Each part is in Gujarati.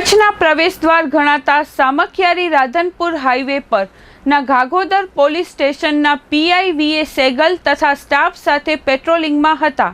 કચ્છના પ્રવેશદ્વાર ગણાતા સામખિયારી રાધનપુર હાઈવે પર ના ઘાઘોદર પોલીસ સ્ટેશનના પીઆઈ વીએ સેગલ તથા સ્ટાફ સાથે પેટ્રોલિંગમાં હતા.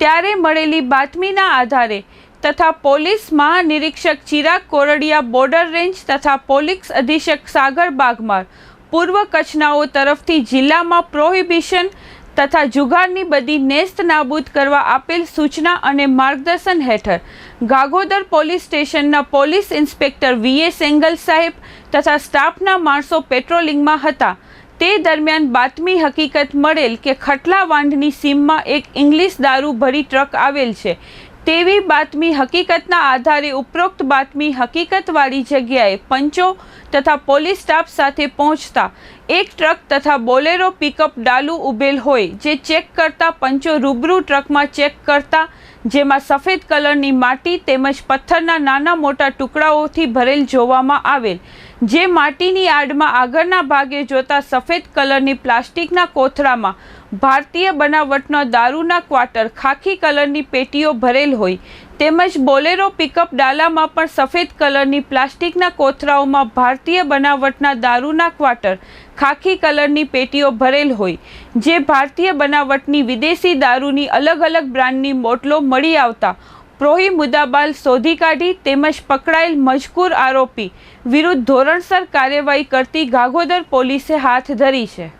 ત્યારે મળેલી બાતમીના આધારે તથા પોલીસ મહાનિરીક્ષક ચિરાગ કોરડિયા બોર્ડર રેન્જ તથા પોલીસ અધિક્ષક સાગર બાગમાર પૂર્વ કચ્છનાઓ તરફથી જિલ્લામાં પ્રોહિબિશન તથા જુગારની બધી નેસ્ત નાબૂદ કરવા આપેલ સૂચના અને માર્ગદર્શન હેઠળ ગાગોદર પોલીસ સ્ટેશનના police inspector V A Sengal સાહેબ તથા સ્ટાફના માણસો પેટ્રોલિંગમાં હતા. તે દરમિયાન બાતમી હકીકત મળેલ કે ખટલા વાંઢની સીમમાં એક ઇંગ્લિશ દારૂ ભરી ટ્રક આવેલ છે. તેવી બાતમી હકીકતના આધારે ઉપરોક્ત બાતમી હકીકતવાળી જગ્યાએ પંચો તથા પોલીસ સ્ટાફ સાથે પહોંચતા એક ટ્રક તથા બોલેરો પિકઅપ ડાલુ ઉભેલ હોય, જે ચેક કરતા પંચો રૂબરૂ ટ્રકમાં ચેક કરતા જેમાં સફેદ કલરની માટી તેમજ પથ્થરના નાના મોટા ટુકડાઓથી ભરેલ જોવામાં આવેલ. જે માટીની આડમાં આગળના ભાગે જોતા સફેદ કલરની પ્લાસ્ટિકના કોથળામાં ભારતીય બનાવટનો દારૂના ક્વાર્ટર ખાખી કલરની પેટીઓ ભરેલ હોય તેમજ બોલેરો પિકઅપ ડાલામાં પણ સફેદ કલરની પ્લાસ્ટિકના કોથરાઓમાં ભારતીય બનાવટના દારૂના ક્વાર્ટર, ખાખી કલરની પેટીઓ ભરેલ હોય, જે ભારતીય બનાવટની વિદેશી દારૂની અલગ અલગ બ્રાન્ડની બોટલો મળી આવતા, પ્રોહી મુદ્દાબાલ શોધી કાઢી તેમજ પકડાયેલ મજકૂર આરોપી વિરુદ્ધ ધોરણસર કાર્યવાહી કરતી ગાગોદર પોલીસે હાથ ધરી છે.